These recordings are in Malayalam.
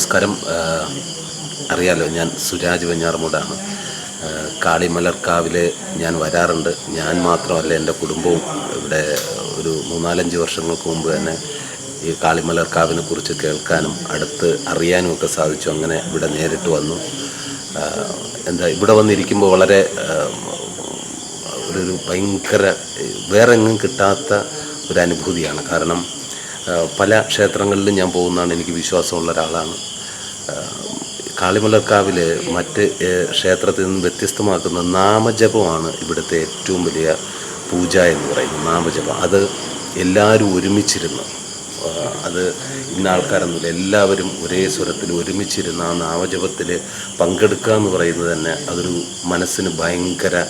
നമസ്കാരം. അറിയാലോ ഞാൻ സുരാജ് വെഞ്ഞാറമൂടാണ്. കാളിമലർക്കാവിലെ ഞാൻ വരാറുണ്ട്. ഞാൻ മാത്രമല്ല എന്റെ കുടുംബവും ഇവിടെ ഒരു മൂന്നാലഞ്ച് വർഷങ്ങൾക്ക് മുമ്പ് തന്നെ ഈ കാളിമലർക്കാവിനെ കുറിച്ച് കേൾക്കാനും അടുത്ത് അറിയാനും ഒക്കെ സാധിച്ചു. അങ്ങനെ ഇവിടെ നേരിട്ട് വന്നു. എന്താ ഇവിടെ വന്നിരിക്കുമ്പോൾ വളരെ ഒരു ഭയങ്കര വേറെ എങ്ങും കിട്ടാത്ത ഒരു അനുഭൂതിയാണ്. കാരണം പല ക്ഷേത്രങ്ങളിലും ഞാൻ പോകുന്നതാണ്. എനിക്ക് വിശ്വാസമുള്ള ഒരാളാണ്. കാളിമലർക്കാവിൽ മറ്റ് ക്ഷേത്രത്തിൽ നിന്ന് വ്യത്യസ്തമാക്കുന്ന നാമജപമാണ് ഇവിടുത്തെ ഏറ്റവും വലിയ പൂജ എന്ന് പറയുന്നത്. നാമജപം. അത് എല്ലാവരും ഒരുമിച്ചിരുന്ന് അത് ഇന്ന ആൾക്കാരൊന്നുമില്ല. എല്ലാവരും ഒരേ സ്വരത്തിൽ ഒരുമിച്ചിരുന്ന് ആ നാമജപത്തിൽ പങ്കെടുക്കുക എന്ന് പറയുന്നത് തന്നെ അതൊരു മനസ്സിന് ഭയങ്കര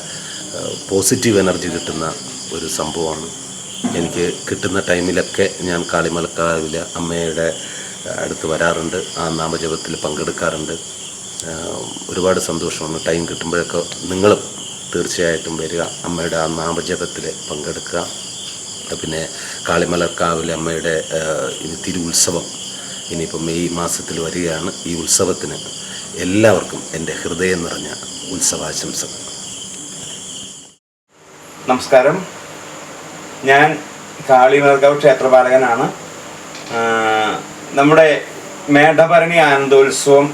പോസിറ്റീവ് എനർജി കിട്ടുന്ന ഒരു സംഭവമാണ്. എനിക്ക് കിട്ടുന്ന ടൈമിലൊക്കെ ഞാൻ കാളിമലക്കാവിൽ അമ്മയുടെ അടുത്ത് വരാറുണ്ട്. ആ നാമജപത്തിൽ പങ്കെടുക്കാറുണ്ട്. ഒരുപാട് സന്തോഷമാണ്. ടൈം കിട്ടുമ്പോഴൊക്കെ നിങ്ങളും തീർച്ചയായിട്ടും വരിക. അമ്മയുടെ ആ നാമജപത്തിൽ പങ്കെടുക്കുക. പിന്നെ കാളിമലർക്കാവിലെ അമ്മയുടെ ഇനി തിരു ഉത്സവം ഇനിയിപ്പോൾ മെയ് മാസത്തിൽ വരികയാണ്. ഈ ഉത്സവത്തിന് എല്ലാവർക്കും എന്റെ ഹൃദയം നിറഞ്ഞ ഉത്സവാശംസകൾ. നമസ്കാരം. ഞാൻ കാളി മർഗവ് ക്ഷേത്രപാലകനാണ് നമ്മുടെ മേഘഭരണി ആനന്ദോത്സവം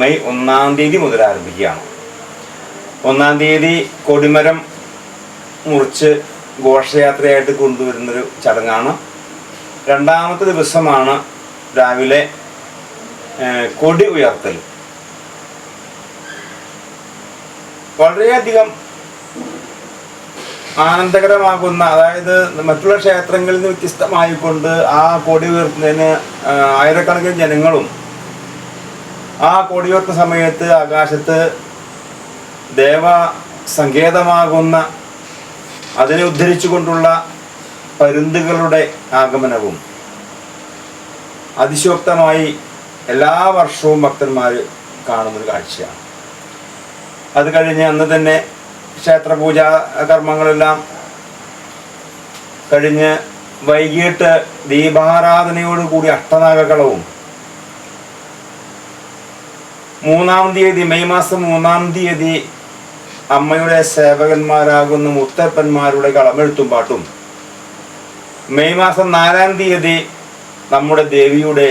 മെയ് ഒന്നാം തീയതി മുതൽ ആരംഭിക്കുകയാണ്. ഒന്നാം തീയതി കൊടിമരം മുറിച്ച് ഘോഷയാത്രയായിട്ട് കൊണ്ടുവരുന്നൊരു ചടങ്ങാണ്. രണ്ടാമത്തെ ദിവസമാണ് രാവിലെ കൊടി ഉയർത്തൽ. വളരെയധികം ആനന്ദകരമാകുന്ന അതായത് മറ്റുള്ള ക്ഷേത്രങ്ങളിൽ നിന്ന് വ്യത്യസ്തമായിക്കൊണ്ട് ആ കൊടി ഉയർത്തുന്നതിന് ആയിരക്കണക്കിന് ജനങ്ങളും ആ കൊടി ഉയർത്തുന്ന സമയത്ത് ആകാശത്ത് ദേവ സങ്കേതമാകുന്ന അതിനെ ഉദ്ധരിച്ചുകൊണ്ടുള്ള പരുന്തുകളുടെ ആഗമനവും അതിശോക്തമായി എല്ലാ വർഷവും ഭക്തന്മാർ കാണുന്നൊരു കാഴ്ചയാണ്. അത് കഴിഞ്ഞ് അന്ന് തന്നെ ക്ഷേത്രപൂജ കർമ്മങ്ങളെല്ലാം കഴിഞ്ഞ് വൈകിട്ട് ദീപാരാധനയോടുകൂടി അഷ്ടനാഗകളവും മൂന്നാം തീയതി മെയ് മാസം മൂന്നാം തീയതി അമ്മയുടെ സേവകന്മാരാകുന്ന മുത്തപ്പന്മാരുടെ കളമെഴുത്തും പാട്ടും മെയ് മാസം നാലാം തീയതി നമ്മുടെ ദേവിയുടെ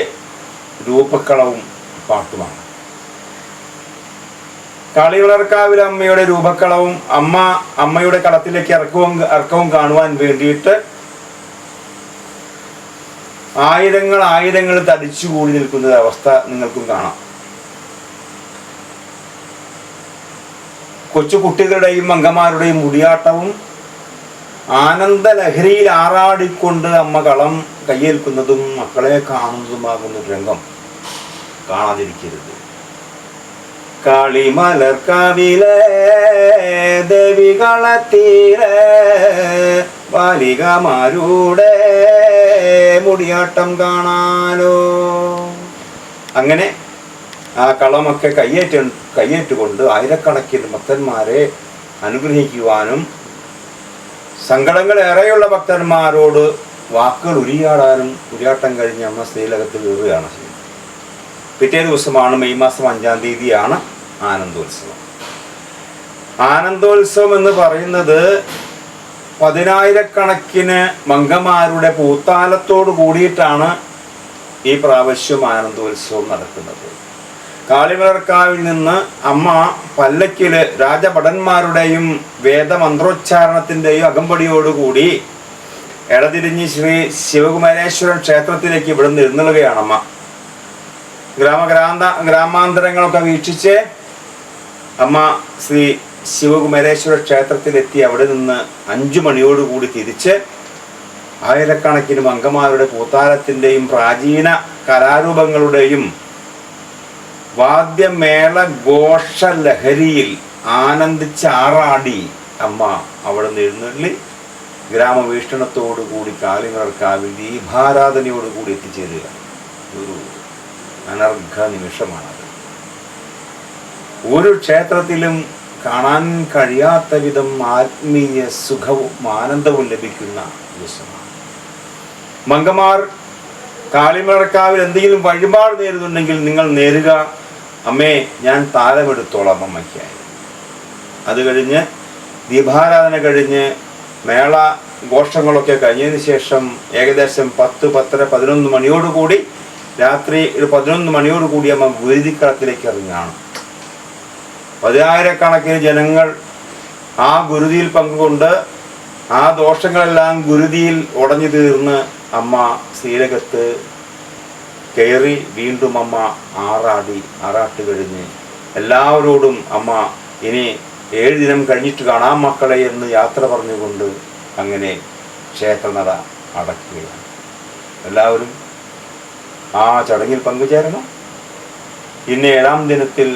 രൂപക്കളവും പാട്ടുമാണ്. കാളിവളർക്കാവിൽ അമ്മയുടെ രൂപക്കളവും അമ്മ അമ്മയുടെ കളത്തിലേക്ക് ഇറക്കവും ഇറക്കവും കാണുവാൻ വേണ്ടിയിട്ട് ആയിരങ്ങൾ ആയിരങ്ങൾ തടിച്ചുകൂടി നിൽക്കുന്ന അവസ്ഥ നിങ്ങൾക്കും കാണാം. കൊച്ചു കുട്ടികളുടെയും അങ്കമാരുടെയും മുടിയാട്ടവും ആനന്ദലഹരിയിൽ ആറാടിക്കൊണ്ട് അമ്മ കളം കയ്യേൽക്കുന്നതും മക്കളെ കാണുന്നതുമാകുന്ന രംഗം കാണാതിരിക്കരുത്. കളിമലർക്കാവിലെ ദേവികളത്തീരെ ബാലികമാരുടെ മുടിയാട്ടം കാണാലോ. അങ്ങനെ ആ കളമൊക്കെ കയ്യേറ്റ കയ്യേറ്റുകൊണ്ട് ആയിരക്കണക്കിന് ഭക്തന്മാരെ അനുഗ്രഹിക്കുവാനും സങ്കടങ്ങൾ ഏറെയുള്ള ഭക്തന്മാരോട് വാക്കുകൾ ഉരിയാടാനും ഉരിയാട്ടം കഴിഞ്ഞ് അമ്മ ശ്രീലകത്ത് വീഴുകയാണ് ചെയ്യുന്നത്. പിറ്റേ ദിവസമാണ് മെയ് മാസം അഞ്ചാം തീയതിയാണ് ആനന്ദോത്സവം. ആനന്ദോത്സവം എന്ന് പറയുന്നത് പതിനായിരക്കണക്കിന് മംഗമാരുടെ പൂത്താലത്തോട് കൂടിയിട്ടാണ് ഈ പ്രാവശ്യം ആനന്ദോത്സവം നടക്കുന്നത്. കാളിമലർക്കാവിൽ നിന്ന് അമ്മ പല്ലക്കിൽ രാജഭടന്മാരുടെയും വേദമന്ത്രോച്ചാരണത്തിന്റെയും അകമ്പടിയോടുകൂടി എടതിരിഞ്ഞ് ശ്രീ ശിവകുമാരേശ്വരൻ ക്ഷേത്രത്തിലേക്ക് ഇവിടുന്ന് അമ്മ. ഗ്രാമഗ്രാന്ത ഗ്രാമാന്തരങ്ങളൊക്കെ വീക്ഷിച്ച് അമ്മ ശ്രീ ശിവകുമരേശ്വര ക്ഷേത്രത്തിലെത്തി അവിടെ നിന്ന് അഞ്ചു മണിയോടുകൂടി തിരിച്ച് ആയിരക്കണക്കിന് അംഗമാരുടെ കൂത്താരത്തിന്റെയും പ്രാചീന കലാരൂപങ്ങളുടെയും വാദ്യമേള ഘോഷലഹരിയിൽ ആനന്ദിച്ചാറാടി അമ്മ അവിടെ നിന്ന് എഴുന്നള്ളി ഗ്രാമവീക്ഷണത്തോടുകൂടി കാലിമറക്കാവിൽ ദീപാരാധനയോടുകൂടി എത്തിച്ചേരുക. ഒരു അനർഘ നിമിഷമാണത് ഒരു ക്ഷേത്രത്തിലും കാണാൻ കഴിയാത്ത വിധം ആത്മീയ സുഖവും ആനന്ദവും ലഭിക്കുന്ന ദിവസമാണ്. മംഗമാർ കാളിമറക്കാവിൽ എന്തെങ്കിലും വഴിപാട് നേരുന്നുണ്ടെങ്കിൽ നിങ്ങൾ നേരുക. അമ്മേ ഞാൻ താലമെടുത്തോളാം അമ്മയ്ക്കായി അത് കഴിഞ്ഞ് ദീപാരാധന കഴിഞ്ഞ് മേള ഘോഷങ്ങളൊക്കെ കഴിഞ്ഞതിന് ശേഷം ഏകദേശം പത്ത് പത്തര പതിനൊന്ന് മണിയോടുകൂടി രാത്രി ഒരു പതിനൊന്ന് മണിയോടുകൂടി അമ്മ വേദിക്കളത്തിലേക്ക് ഇറങ്ങുകയാണ്. പതിനായിരക്കണക്കിന് ജനങ്ങൾ ആ ഗുരുതിയിൽ പങ്കുകൊണ്ട് ആ ദോഷങ്ങളെല്ലാം ഗുരുതിയിൽ ഉടഞ്ഞു തീർന്ന് അമ്മ ശ്രീരകത്ത് കയറി വീണ്ടും അമ്മ ആറാടി ആറാട്ട് കഴിഞ്ഞ് എല്ലാവരോടും അമ്മ ഇനി ഏഴ് ദിനം കഴിഞ്ഞിട്ട് കാണാം മക്കളെ എന്ന് യാത്ര പറഞ്ഞുകൊണ്ട് അങ്ങനെ ക്ഷേത്രനട അടക്കുകയാണ്. എല്ലാവരും ആ ചടങ്ങിൽ പങ്കുചേരണം. ഇന്ന് ഏഴാം ദിനത്തിൽ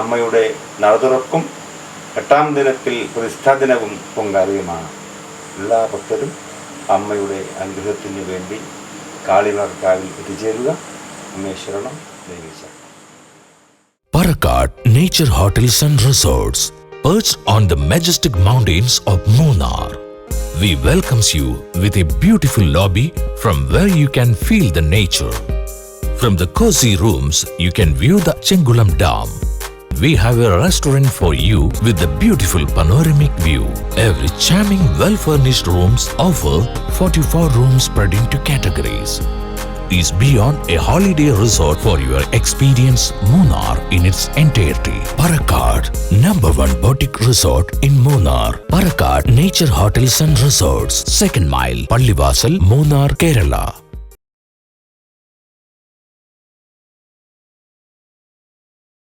അമ്മയുടെ നടതുറക്കും എട്ടാം ദിനത്തിൽ പ്രതിഷ്ഠാ ദിനവും പൊങ്കാലയുമാണ് എല്ലാ ഭക്തരും അമ്മയുടെ അനുഗ്രഹത്തിന് വേണ്ടി കാളിമർക്കാവിൽ എത്തിച്ചേരുക അമ്മേ ശരണം ദേവീശ Parakat Nature hotels and Resorts, perched on the majestic mountains of Munnar. We welcomes you with a beautiful lobby from where you can feel the nature. From the cozy rooms, you can view the Chengulam Dam. We have a restaurant for you with a beautiful panoramic view. Every charming, well-furnished rooms offer 44 rooms spread into categories is beyond a holiday resort for your experience Munnar in its entirety. Parakat, number one boutique resort in Munnar. Parakat Nature Hotels and Resorts, second mile, Pallivasal, Munnar, Kerala.